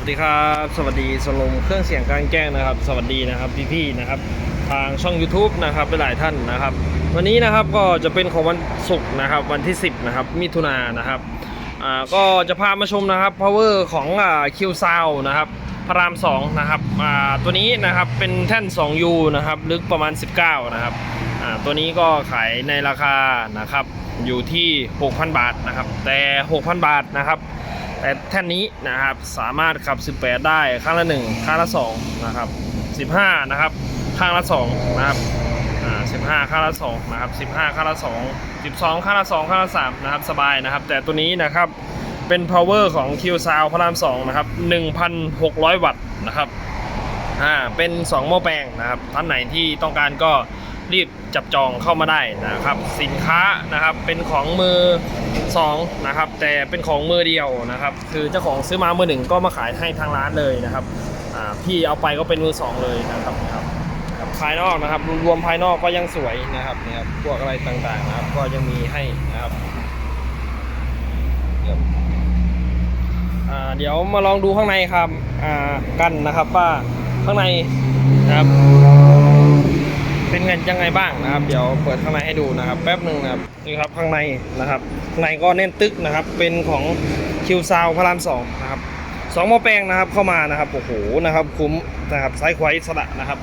วัสดีครับ สวัสดีสลมเครื่องเสียงกลางแจ้งนะครับ สวัสดีนะครับพี่ๆนะครับ ทางช่อง YouTube นะครับหลายท่านนะครับ วันนี้นะครับก็จะเป็นของวันศุกร์นะครับ วันที่ 10 นะครับ มิถุนายนนะครับอ่าก็จะพามาชมนะครับ power ของอ่าคิวซาวนะครับพระราม 2 นะครับอ่าตัวนี้นะครับเป็นแท่น 2U นะครับลึกประมาณ 19 นะครับอ่าตัวนี้ก็ขายในราคานะครับอยู่ที่ 6,000 บาทนะครับแต่ 6,000 บาทนะครับ แต่แท่นนี้นะครับสามารถขับ 18 ได้ข้างละ 1 ข้างละ 2 นะครับ 15 นะครับ ข้างละ 2 นะครับอ่า15 ข้างละ 2 นะครับ 15 ข้างละ 2 12 ข้างละ 2 ข้างละ 3 นะครับ สบายนะครับ แต่ตัวนี้นะครับเป็น power ของ Q Sound พระราม 2 นะครับ 1,600 วัตต์นะครับอ่าเป็น 2 หม้อแปลงนะครับ ท่านไหนที่ต้องการก็รีบ จับจองเข้ามาได้นะครับ สินค้านะครับเป็นของมือ2นะครับแต่เป็นของมือเดียวนะครับ คือเจ้าของซื้อมามือหนึ่งก็มาขายให้ทางร้านเลยนะครับพี่เอาไปก็เป็นมือ 2 เลยนะครับครับครับภายนอกนะครับรวมภายนอกก็ยังสวยนะครับเนี่ยครับพวกอะไรต่างๆนะครับ ก็ยังมีให้นะครับเดี๋ยวมาลองดูข้างในครับกันนะครับว่าข้างในนะครับ เป็นเงินยังไงบ้างนะครับ เดี๋ยวเปิดข้างในให้ดูนะครับ แป๊บหนึ่งนะครับนี่ครับข้างในนะครับข้างในก็แน่นตึกนะครับ เป็นของคิวซาวพระรามสองนะครับสองหม้อแปลงนะครับเข้ามานะครับโอ้โหนะครับคุ้มนะครับซ้ายขวาอิสระนะครับ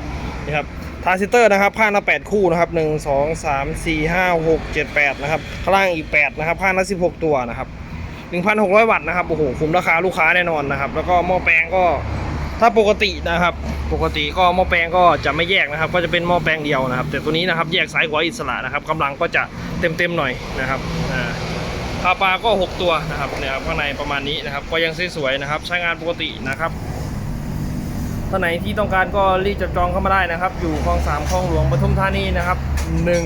นี่ครับทาร์ซิเตอร์นะครับผ้าละแปดคู่นะครับหนึ่งสองสามสี่ห้าหกเจ็ดแปดนะครับข้างล่างอีกแปดนะครับผ้าละสิบหกตัวนะครับ 1,600 วัตต์นะครับโอ้โหคุ้มราคาลูกค้าแน่นอนนะครับ แล้วก็หม้อแปลงก็ถ้าปกตินะครับ ปกติก็หม้อแปลงก็จะไม่แยกนะครับ ก็จะเป็นหม้อแปลงเดียวนะครับ แต่ตัวนี้นะครับแยกซ้ายขวาอิสระนะครับกำลังก็จะเต็มๆหน่อยนะครับอ่าปลาก็ 6 ตัวนะครับเนี่ยครับข้างในประมาณนี้นะครับ ก็ยังสวยๆนะครับ ใช้งานปกตินะครับท่านไหนที่ต้องการก็รีบจับจองเข้ามาได้นะครับ อยู่คลองสามคลองหลวงปทุมธานีนะครับหนึ่ง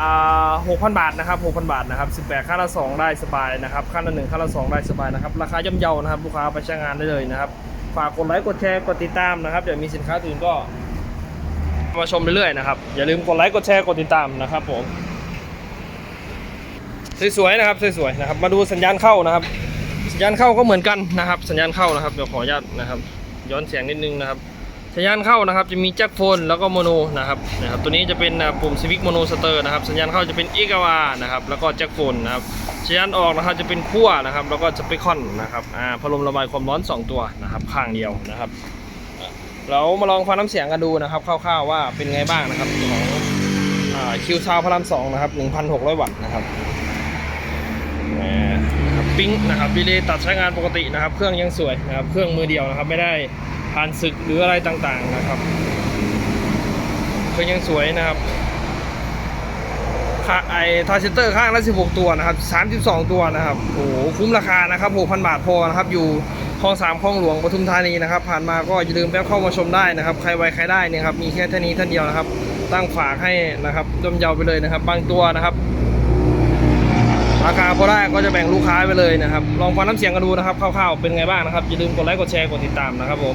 อ่าหกพันบาทนะครับหกพันบาทนะครับสิบแปดค่าละสองได้สบายนะครับค่าละหนึ่งค่าละสองได้สบายนะครับ ราคาย่อมเยานะครับ ลูกค้าไปใช้งานได้เลยนะครับ ฝากกดไลค์กดแชร์กดติดตามนะครับ เดี๋ยวมีสินค้าอื่นก็ มาชมเรื่อยๆนะครับ อย่าลืมกดไลค์กดแชร์กดติดตามนะครับผมสวยๆนะครับสวยๆนะครับ มาดูสัญญาณเข้านะครับ สัญญาณเข้าก็เหมือนกันนะครับ สัญญาณเข้านะครับเดี๋ยวขออนุญาตนะครับ ย้อนเสียงนิดนึงนะครับ สัญญาณเข้านะครับจะมีแจ็คโฟนแล้วก็โมโนนะครับนะครับตัวนี้จะเป็นปุ่ม Civic Mono Stir นะครับสัญญาณเข้าจะเป็น e g a w a นะครับแล้วก็แจ็คโฟนนะครับสัญญาณออกนะครับจะเป็นขั้วนะครับแล้วก็จะไปคอนนะครับอ่าพัดลมระบายความร้อน 2 ตัวนะครับข้างเดียวนะครับเรามาลองฟังน้ำเสียงกันดูนะครับคร่าวๆว่าเป็นไงบ้างนะครับของคิวซาวพระรามสองนะครับ1,600 วัตต์นะครับแหมนะครับปิ้งนะครับดีเลย์ตัดใช้งานปกตินะครับ เครื่องยังสวยนะครับเครื่องมือเดียวนะครับไม่ได้ ผ่านศึกหรืออะไรต่างๆนะครับก็ยังสวยนะครับคาไอทาร์เซนเตอร์ข้างละ16 ตัวนะครับ 32 ตัวนะครับโอ้โหคุ้มราคานะครับ6,000 บาทพอนะครับ อยู่คลองสามคลองหลวงปทุมธานีนะครับ ผ่านมาก็อย่าลืมแวะเข้ามาชมได้นะครับ ใครไวใครได้เนี่ยครับ มีแค่ท่านี้ท่านเดียวนะครับ ตั้งฝากให้นะครับย่อมเยาไปเลยนะครับ บางตัวนะครับ ราคาพอได้ก็จะแบ่งลูกค้าไปเลยนะครับ ลองฟังน้ำเสียงกันดูนะครับคร่าวๆเป็นไงบ้างนะครับ อย่าลืมกดไลค์กดแชร์กดติดตามนะครับผม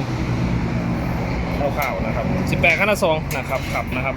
คร่าวๆนะครับ 18ขั้นละสองนะครับขับนะครับ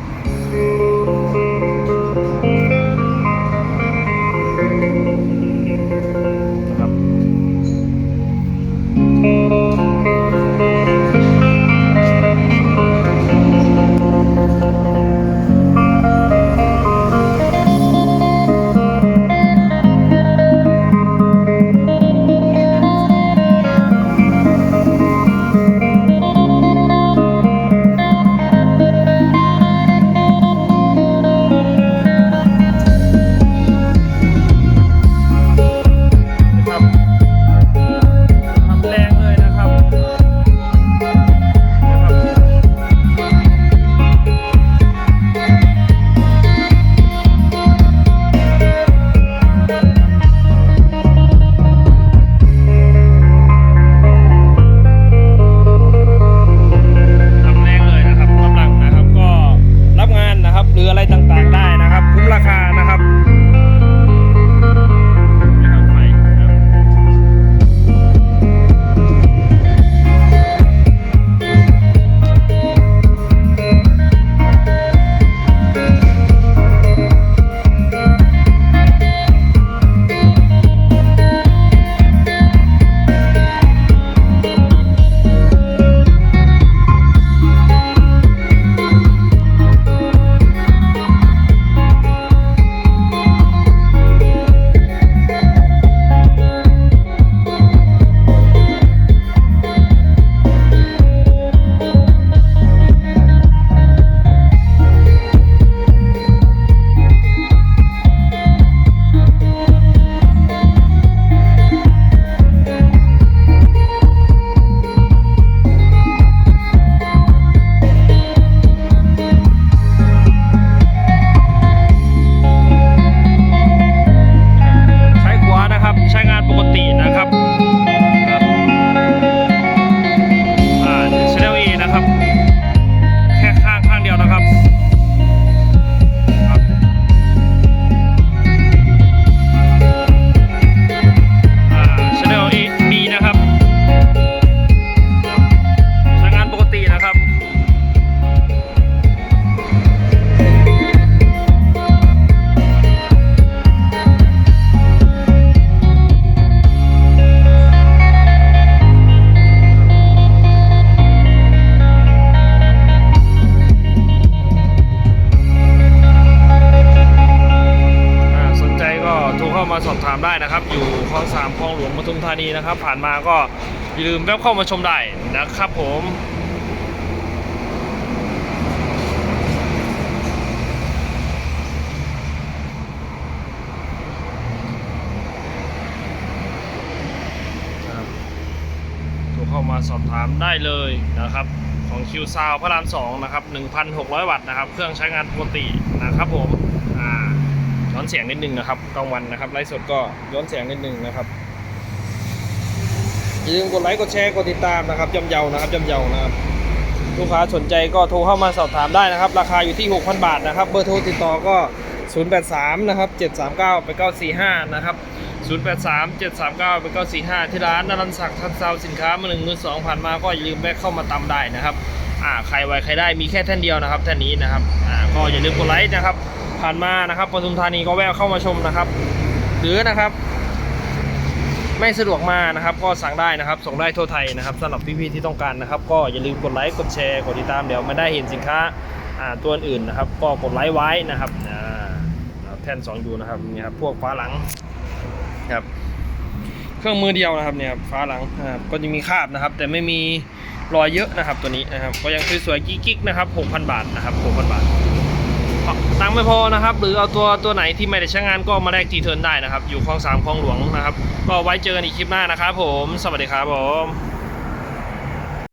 นะครับธานีนะครับ ผ่านมาก็อย่าลืมแวะเข้ามาชมได้นะครับผมเข้ามาสอบถามได้เลยนะครับ ของคิวซาวพระรามสองนะครับ 1,600 วัตต์นะครับ เครื่องใช้งานปกตินะครับผม ย้อนเสียงนิดนึงนะครับกลางวันนะครับไลฟ์สดก็ย้อนเสียงนิดนึงนะครับอย่าลืมกดไลค์กดแชร์กดติดตามนะครับจำเยานะครับจำเยานะครับลูกค้าสนใจก็โทรเข้ามาสอบถามได้นะครับ ราคาอยู่ที่ 6,000 บาทนะครับเบอร์โทรติดต่อก็ 083 นะครับ 739ไป945 นะครับ 083 739ไป945 ที่ร้านนรันศักดิ์ทัดซาวสินค้ามาหนึ่งมือสองผ่านมาก็อย่าลืมแวะเข้ามาตำได้นะครับอ่าใครไวใครได้มีแค่แท่านเดียวนะครับแท่านนี้นะครับอ่าก็อย่าลืมกดไลค์นะครับ ผ่านมานะครับปทุมธานีก็แวะเข้ามาชมนะครับ หรือนะครับ ไม่สะดวกมานะครับ ก็สั่งได้นะครับ ส่งได้ทั่วไทยนะครับสำหรับพี่ๆที่ต้องการนะครับ ก็อย่าลืมกดไลค์กดแชร์กดติดตามเดี๋ยวไม่ได้เห็นสินค้าอ่าตัวอื่นนะครับ ก็กดไลค์ไว้นะครับแท่น2ยูนะครับนี่ครับพวกฟ้าหลังครับเครื่องมือเดียวนะครับเนี่ยฟ้าหลังนะครับก็จะมีคราบนะครับ แต่ไม่มีรอยเยอะนะครับตัวนี้นะครับ ก็ยังสวยๆกิ๊กๆนะครับ 6,000 บาทนะครับ 6,000 บาท ตังค์ไม่พอนะครับ หรือเอาตัวตัวไหนที่ไม่ได้ใช้งานก็มาแลกทีเทิร์นได้นะครับ อยู่คลองสามคลองหลวงนะครับ ก็ไว้เจอกันอีกคลิปหน้านะครับผม สวัสดีครับผม